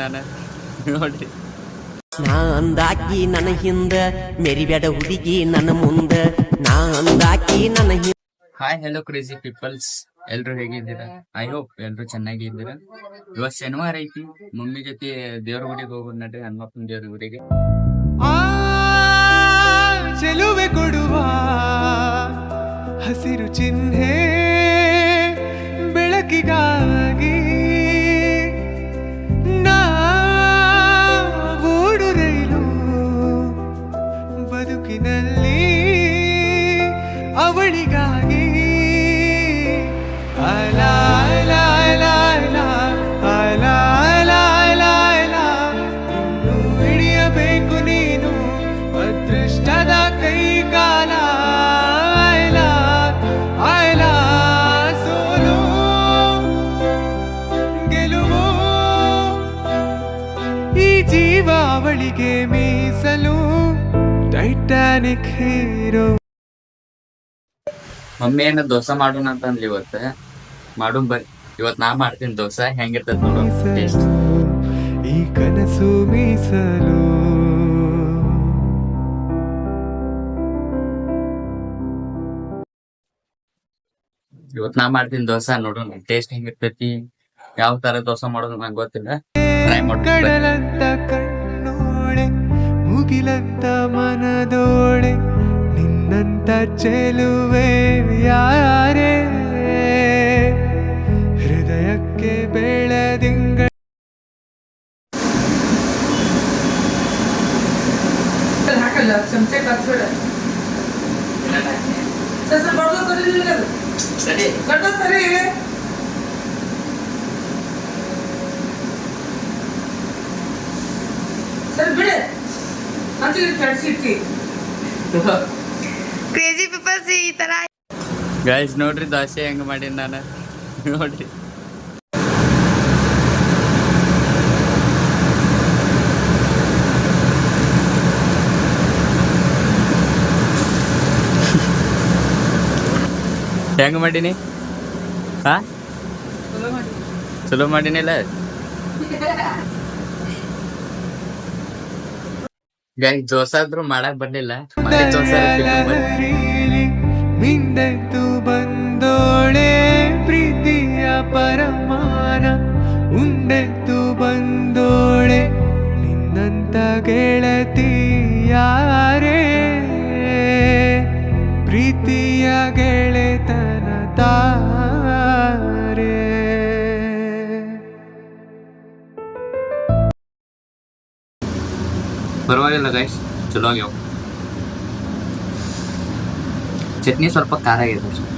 ನಾನು ನೋಡ್ರಿ ನಾ ಅಂದಾಕಿ ನನ್ನ ಹಿಂದ ಮೆರಿಬೇಡ ಹುಡುಗಿ ನನ್ನ ಮುಂದ. ನಾ ಅಂದಾಕಿ ನನ್ನ ಹಿಂದ. ಹಾಯ್ ಹಲೋ ಕ್ರೇಜಿ ಪೀಪಲ್ಸ್ ಎಲ್ರು ಹೇಗಿದ್ದೀರಾ? ಐ ಹೋಪ್ ಎಲ್ರು ಚೆನ್ನಾಗಿದ್ದೀರಾ? ಇವತ್ ಶನಿವಾರ ಐತಿ. ಮಮ್ಮಿ ಜೊತೆ ದೇವ್ರ ಗುಡಿಗೆ ಹೋಗೋದ್ ನಡ್ರಿ ಹನುಮಪ್ಪನ ದೇವ್ರ ಗುಡಿಗೆ. ಹಸಿರು ಚಿಹ್ನೆ ಬೆಳಕಿಗಾಗಿ ನಾಡು ರೈಲು ಬದುಕಿನಲ್ಲಿ ಅವಳಿಗಾಗಿ ಅಲಾ ಅವಳಿಗೆ ಮೀಸಲು ಟೈಟಾನಿಕ್ ಹೀರೋ. ಮಮ್ಮಿ ಏನ ದೋಸೆ ಮಾಡೋಣ ಅಂತ ಅಂದ್ಲಿ ಇವತ್ತ. ಮಾಡು ಬರ್ ಇವತ್ ನಾ ಮಾಡ್ತೀನಿ ದೋಸೆ ಹೆಂಗಿರ್ತದ ನೋಡು. ಈ ಕನಸು ಮೀಸಲು. ಇವತ್ ನಾ ಮಾಡ್ತೀನಿ ದೋಸೆ ನೋಡೋಣ ಟೇಸ್ಟ್ ಹೆಂಗಿರ್ತೈತಿ ಯಾವ ತರ ದೋಸೆ ಮಾಡೋದು ನಂಗೆ ಗೊತ್ತಿಲ್ಲ. ಟ್ರೈ ಮಾಡ್ತೀನಿ ಕಣ್ಣೋಳೆ ಮುಗಿಲಂತ ಮನದೋಳೆ ನಿನ್ನಂತ ಚೆಲುವೆ ಯಾರೇ? ಹೃದಯಕ್ಕೆ ಬೆಳೆದಿಂಗ ಸರ್. ಸರ್ ಬಡ್ದು ಸರಿ ಇಲ್ಲ ಅದು. ಸರಿ ಗಡ್ಡ ಸರಿ ಸರಿ ಬಿಡೆ ಹಂಚಿಗೆ ಕಡ್ಸಿಟ್ಟಿ ಕ್ರೇಜಿ ಪೀಪಲ್ಸ್ ಈ ತರ. ಗೈಸ್ ನೋಡ್ರಿ ದೋಸೆ ಹೆಂಗ್ ಮಾಡೀನಿ ನಾನು. ನೋಡ್ರಿ. ಹೆಂಗ್ ಮಾಡೀನಿ? ಹಾ ಚಲೋ ಮಾಡೀನಿಲ್ಲ? ಗಾಯ್ ಜೋಸಾದ್ರು ಮಾಡಕ್ ಬರ್ಲಿಲ್ಲ ಮಿಂದಂತು ಬಂದೋಳೆ ಪ್ರೀತಿಯ ಪರಮಾನ. ಉಂಡೆಂತು ಬಂದೋಳೆ ನಿನ್ನಂತ ಗೆಳತಿ ಯಾರೇ? ಪ್ರೀತಿಯ ಗೆಳೆತನ ತಾ ಪರವಾಗಿಲ್ಲ ಗೈಸ್ ಚಲೋ ಆಗ್ಯಾವ ಚಟ್ನಿ ಸ್ವಲ್ಪ ಖಾರ ಆಗಿದೆ ಅಷ್ಟೇ.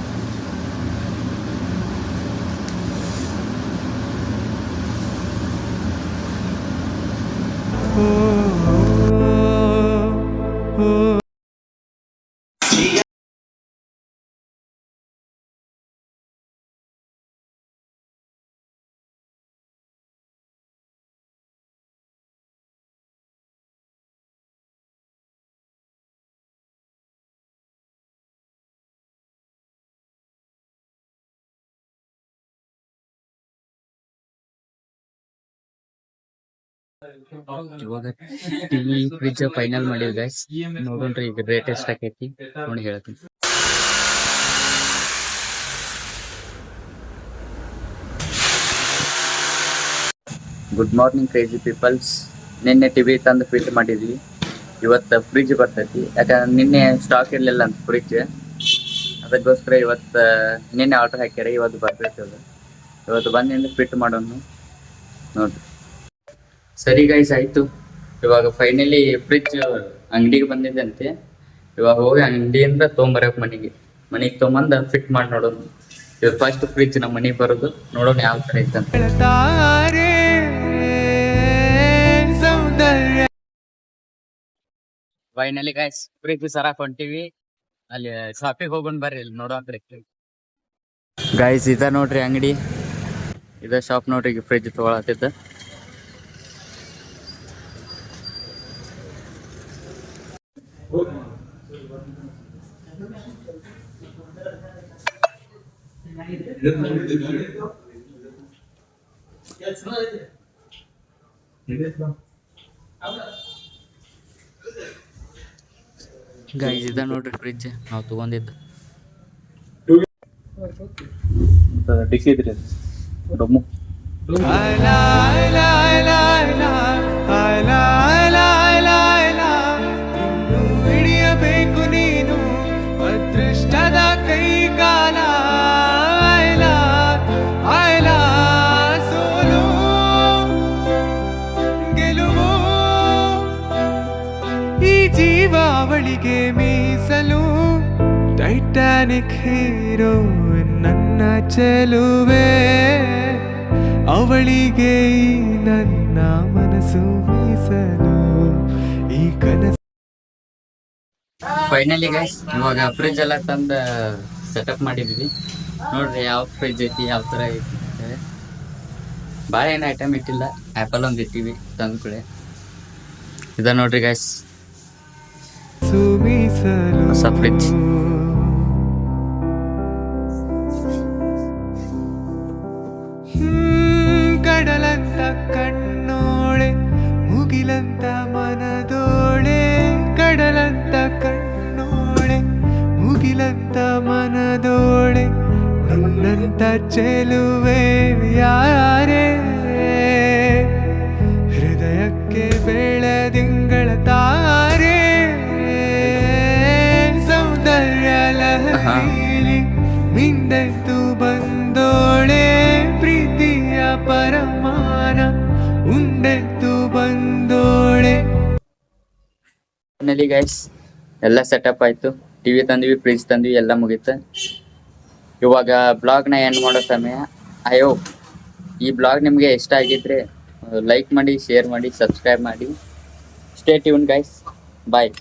ಇವಾಗ ಟಿವಿ ಫ್ರಿಜ್ ಫೈನಲ್ ಮಾಡಿವಿ ಗೈಸ್ ನೋಡೋಣ್ರಿ ಈಗ ರೇಟ್ ಆಕೈತಿ. ನೋಡಿ ಹೇಳ್ತೀನಿ. ಗುಡ್ ಮಾರ್ನಿಂಗ್ ಕ್ರೇಜಿ ಪೀಪಲ್ಸ್ ನಿನ್ನೆ ಟಿವಿ ತಂದು ಫಿಟ್ ಮಾಡಿದ್ವಿ. ಇವತ್ತು ಫ್ರಿಜ್ ಬರ್ತೈತಿ. ಯಾಕಂದ್ರೆ ನಿನ್ನೆ ಸ್ಟಾಕ್ ಇರಲಿಲ್ಲ ಅಂತ ಫ್ರಿಜ್ ಅದಕ್ಕೋಸ್ಕರ ಇವತ್ತು ನಿನ್ನೆ ಆರ್ಡರ್ ಹಾಕ್ಯಾರ. ಇವತ್ತು ಬರ್ತೈತಿ ಅದು. ಇವತ್ತು ಬಂದಿಂದ ಫಿಟ್ ಮಾಡೋಣ. ನೋಡ್ರಿ. ಸರಿ ಗೈಸ್ ಆಯ್ತು. ಇವಾಗ ಫೈನಲಿ ಫ್ರಿಜ್ ಅಂಗಡಿಗೆ ಬಂದಿದ್ದಂತೆ. ಇವಾಗ ಹೋಗಿ ಅಂಗಡಿಯಿಂದ ತೊಗೊಂಬರಕ್ ಮನೆಗೆ. ಮನೆಗೆ ತೊಗೊಂಬಂದ ಫಿಟ್ ಮಾಡಿ ನೋಡೋಣ ಇವಾಗ ಫಸ್ಟ್ ಫ್ರಿಜ್ ನಮ್ಮ ಮನೆಗೆ ಬರೋದು. ನೋಡೋಣ ಯಾವ ತರ ಐತಂತ ಫೈನಲಿ ಗೈಸ್ ಫ್ರಿಜ್ ಸರಾಕ್ ಹೊಂಟಿವಿ ಅಲ್ಲಿ ಶಾಪಿಗೆ ಹೋಗೋಣ ಬರ್ರಿ ಇಲ್ಲಿ ನೋಡೋ ಗೈಸ್ ಇದ ನೋಡ್ರಿ ಅಂಗಡಿ. ಇದ ಶಾಪ್ ನೋಡ್ರಿ ಫ್ರಿಜ್ ತಗೊಳತ್ತಿದ್ದ. ಗೈಸ್ ಇದ ನೋಡ್ರಿ ಫ್ರಿಜ್ ನಾವು ತಗೊಂಡಿದ್ದು. ಡಿಕ್ಕಿ ಇದ್ರಿ ರೊಮ್ಮು ಹೀರೋ ನನ್ನ ಚೆಲುವೆ ಅವಳಿಗೆ ನನ್ನ ಮನಸ್ಸು ಮೀಸಲು ಈ ಕನಸು. ಫೈನಲಿ ಗೈಸ್ ಇವಾಗ ಫ್ರಿಜ್ ಎಲ್ಲ ತಂದ ಸೆಟಪ್ ಮಾಡಿದ್ವಿ. ನೋಡ್ರಿ ಯಾವ ಫ್ರಿಜ್ ಐತಿ ಯಾವ ಥರ ಐತಿ ಭಾಳ ಏನು ಐಟಮ್ ಇಟ್ಟಿಲ್ಲ ಆ್ಯಪಲ್ ಒಂದು ಇಟ್ಟಿವಿ ತಂದ ಕೂಡ ಇದ ನೋಡ್ರಿ ಗೈಸ್ ಸುಮೀಸಲು ಹೊಸ fridge. കടലിലന്ത മനതോളെ കടലന്ത കണ്ണോളെ മുകിലന്ത മനതോളെ നന്നന്ത ചെലുവേ ಯಾರೇ ಹೃದಯಕ್ಕೆ ಬೇಡ ಫೈನಲಿ ಗೈಸ್ ಎಲ್ಲ ಸೆಟಪ್ ಆಯ್ತು. ಟಿವಿ ತಂದ್ವಿ ಫ್ರಿಜ್ ತಂದ್ವಿ, ಎಲ್ಲ ಮುಗೀತು. ಇವಾಗ ನ ಎಂಡ್ ಮಾಡೋ ಸಮಯ. ಅಯ್ಯೋ ಈ ಬ್ಲಾಗ್ ನಿಮಗೆ ಇಷ್ಟ ಆಗಿದ್ರೆ ಲೈಕ್ ಮಾಡಿ ಶೇರ್ ಮಾಡಿ ಸಬ್ಸ್ಕ್ರೈಬ್ ಮಾಡಿ. Stay tune guys bye